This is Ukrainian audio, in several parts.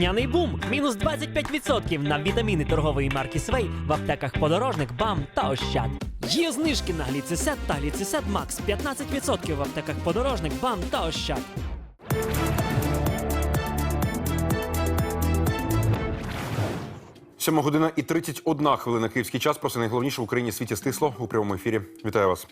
Няний бум мінус 25% на вітаміни торгової марки Свей в аптеках Подорожник, БАМ та Ощад. Є знижки на гліцисет та гліцисет Макс 15% в аптеках Подорожник, БАМ та Ощад. Сьома година і 31 хвилина київський час. Про найголовніше в Україні світі стисло у прямому ефірі. Вітаю вас.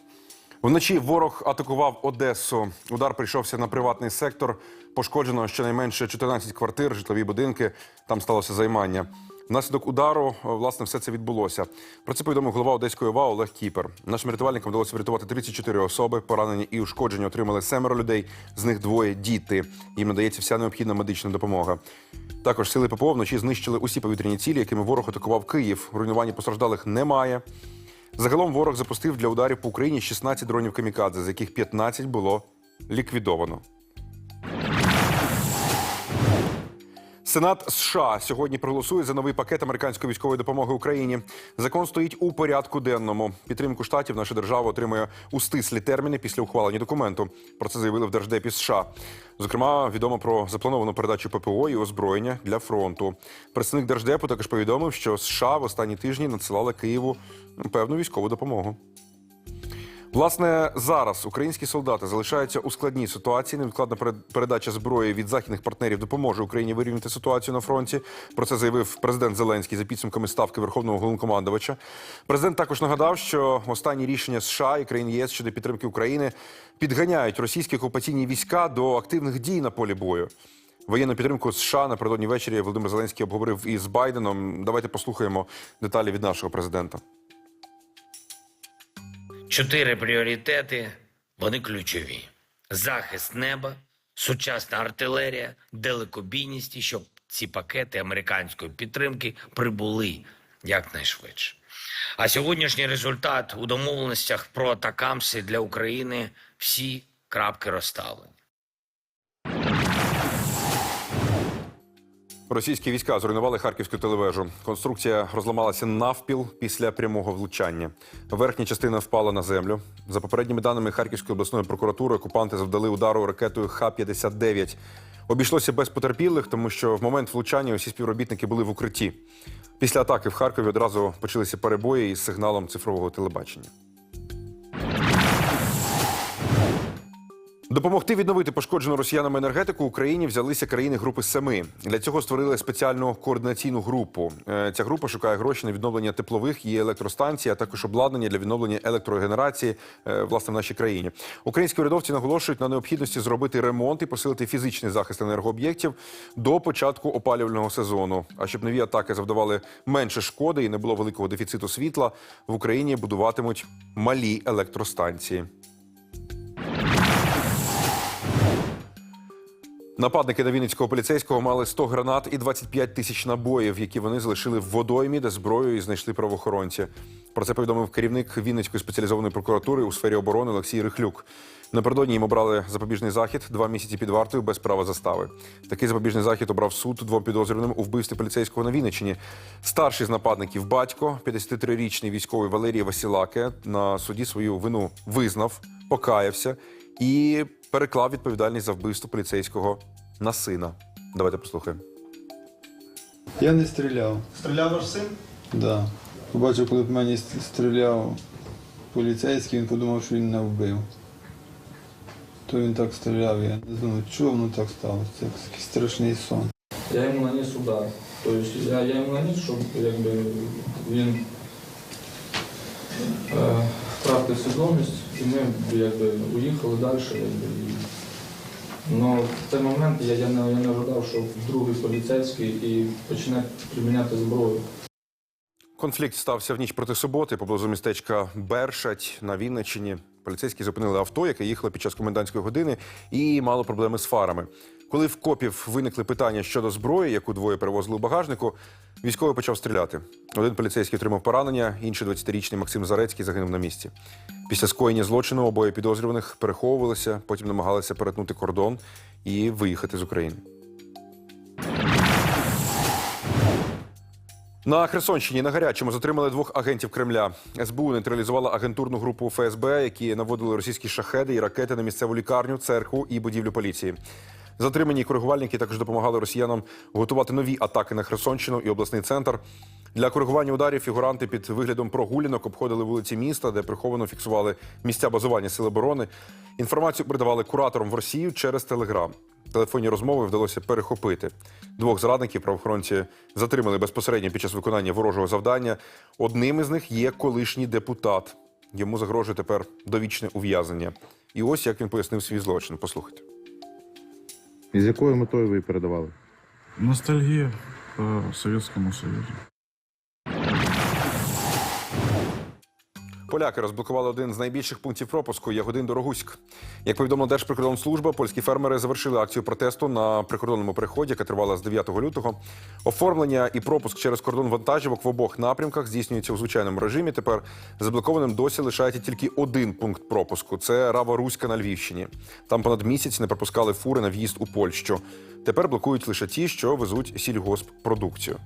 Вночі ворог атакував Одесу. Удар прийшовся на приватний сектор. Пошкоджено щонайменше 14 квартир, житлові будинки. Там сталося займання. Внаслідок удару, е, власне, все це відбулося. Про це повідомив голова Одеської ОВА Олег Кіпер. Нашим рятувальникам вдалося врятувати 34 особи. Поранені і ушкоджені отримали семеро людей. З них двоє діти. Їм надається вся необхідна медична допомога. Також сили ППО вночі знищили усі повітряні цілі, якими ворог атакував Київ. Руйнувань постраждалих немає. Загалом ворог запустив для ударів по Україні 16 дронів камікадзе, з яких 15 було ліквідовано. Сенат США сьогодні проголосує за новий пакет американської військової допомоги Україні. Закон стоїть у порядку денному. Підтримку штатів наша держава отримує у стислі терміни після ухвалення документу. Про це заявили в Держдепі США. Зокрема, відомо про заплановану передачу ППО і озброєння для фронту. Представник держдепу також повідомив, що США в останні тижні надсилали Києву певну військову допомогу. Власне, зараз українські солдати залишаються у складній ситуації. Невідкладна перед- передача зброї від західних партнерів допоможе Україні вирівняти ситуацію на фронті. Про це заявив президент Зеленський за підсумками ставки Верховного головнокомандувача. Президент також нагадав, що останні рішення США і країн ЄС щодо підтримки України підганяють російські окупаційні війська до активних дій на полі бою. Воєнну підтримку США напередодні ввечері Володимир Зеленський обговорив із Байденом. Давайте послухаємо деталі від нашого президента. Чотири пріоритети, вони ключові: захист неба, сучасна артилерія, далекобійність, щоб ці пакети американської підтримки прибули якнайшвидше. А сьогоднішній результат у домовленостях про атакамси для України всі крапки розставлені. Російські війська зруйнували харківську телевежу. Конструкція розламалася навпіл після прямого влучання. Верхня частина впала на землю. За попередніми даними Харківської обласної прокуратури, окупанти завдали удару ракетою Х-59. Обійшлося без потерпілих, тому що в момент влучання усі співробітники були в укритті. Після атаки в Харкові одразу почалися перебої із сигналом цифрового телебачення. Допомогти відновити пошкоджену росіянами енергетику Україні взялися країни групи Семи. Для цього створили спеціальну координаційну групу. Е, Ця група шукає гроші на відновлення теплових і електростанцій, а також обладнання для відновлення електрогенерації е, власне в нашій країні. Українські урядовці наголошують на необхідності зробити ремонт і посилити фізичний захист енергооб'єктів до початку опалювального сезону. А щоб нові атаки завдавали менше шкоди і не було великого дефіциту світла, в Україні будуватимуть малі електростанції. Нападники на Вінницького поліцейського мали 100 гранат і 25 тисяч набоїв, які вони залишили в водоймі, де зброю і знайшли правоохоронці. Про це повідомив керівник Вінницької спеціалізованої прокуратури у сфері оборони Олексій Рихлюк. Напередодні їм обрали запобіжний захід два місяці під вартою без права застави. Такий запобіжний захід обрав суд двом підозрюваним у вбивстві поліцейського на Вінниччині. Старший з нападників батько, 53-річний військовий Валерій Васілаке, на суді свою вину визнав, покаявся і переклав відповідальність за вбивство поліцейського на сина. Давайте послухаємо. Я не стріляв. Стріляв ваш син? Да. Побачив, коли в мені стріляв поліцейський, він подумав, що він не вбив. То він так стріляв, я не знаю, чого воно так сталося. Це якийсь страшний сон. Я йому наніс удар. Тобто я, я йому наніс, щоб якби, він е, втратив свідомість, і ми якби, уїхали далі. Якби. Но в той момент я, я, не, я не ожидав, що другий поліцейський і почне приміняти зброю. Конфлікт стався в ніч проти суботи поблизу містечка Бершать на Вінниччині. Поліцейські зупинили авто, яке їхало під час комендантської години, і мало проблеми з фарами. Коли в копів виникли питання щодо зброї, яку двоє перевозили у багажнику, військовий почав стріляти. Один поліцейський отримав поранення, інший 20-річний Максим Зарецький загинув на місці. Після скоєння злочину обоє підозрюваних переховувалися, потім намагалися перетнути кордон і виїхати з України. На Херсонщині на гарячому затримали двох агентів Кремля. СБУ нейтралізувала агентурну групу ФСБ, які наводили російські шахеди і ракети на місцеву лікарню, церкву і будівлю поліції. Затримані коригувальники також допомагали росіянам готувати нові атаки на Херсонщину і обласний центр. Для коригування ударів фігуранти під виглядом прогулянок обходили вулиці міста, де приховано фіксували місця базування сил оборони. Інформацію передавали кураторам в Росію через Телеграм. Телефонні розмови вдалося перехопити. Двох зрадників правоохоронці затримали безпосередньо під час виконання ворожого завдання. Одним із них є колишній депутат. Йому загрожує тепер довічне ув'язнення. І ось як він пояснив свій злочин. Послухайте. І з якою метою ви її передавали? Ностальгія по Совєтському Союзу. Поляки розблокували один з найбільших пунктів пропуску Ягодин Дорогуськ. Як повідомила Держприкордонслужба, польські фермери завершили акцію протесту на прикордонному переході, яка тривала з 9 лютого. Оформлення і пропуск через кордон вантажівок в обох напрямках здійснюється у звичайному режимі. Тепер заблокованим досі лишається тільки один пункт пропуску це Рава Руська на Львівщині. Там понад місяць не пропускали фури на в'їзд у Польщу. Тепер блокують лише ті, що везуть сільгосппродукцію.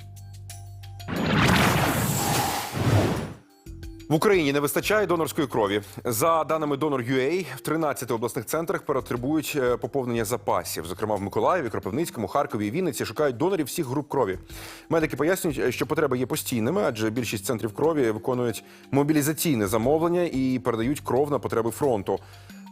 В Україні не вистачає донорської крові. За даними Donor.ua, в 13 обласних центрах потребують е, поповнення запасів. Зокрема, в Миколаєві, Кропивницькому, Харкові і Вінниці шукають донорів всіх груп крові. Медики пояснюють, е, що потреби є постійними, адже більшість центрів крові виконують мобілізаційне замовлення і передають кров на потреби фронту.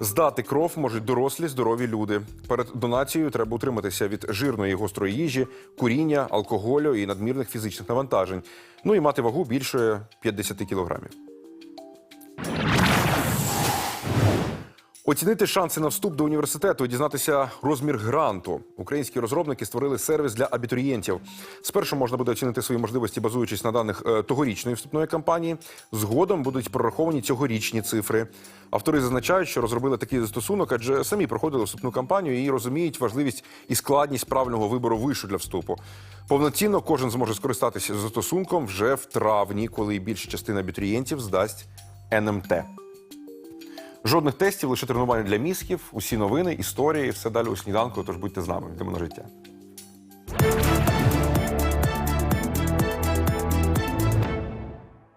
Здати кров можуть дорослі здорові люди. Перед донацією треба утриматися від жирної гострої їжі, куріння, алкоголю і надмірних фізичних навантажень. Ну і мати вагу більше 50 кілограмів. Оцінити шанси на вступ до університету і дізнатися розмір гранту. Українські розробники створили сервіс для абітурієнтів. Спершу можна буде оцінити свої можливості, базуючись на даних е, тогорічної вступної кампанії. Згодом будуть прораховані цьогорічні цифри. Автори зазначають, що розробили такий застосунок, адже самі проходили вступну кампанію і розуміють важливість і складність правильного вибору вишу для вступу. Повноцінно кожен зможе скористатися застосунком вже в травні, коли більша частина абітурієнтів здасть НМТ. Жодних тестів, лише тренування для мізків, усі новини, історії, все далі у сніданку. Тож будьте з нами. Йдемо на життя.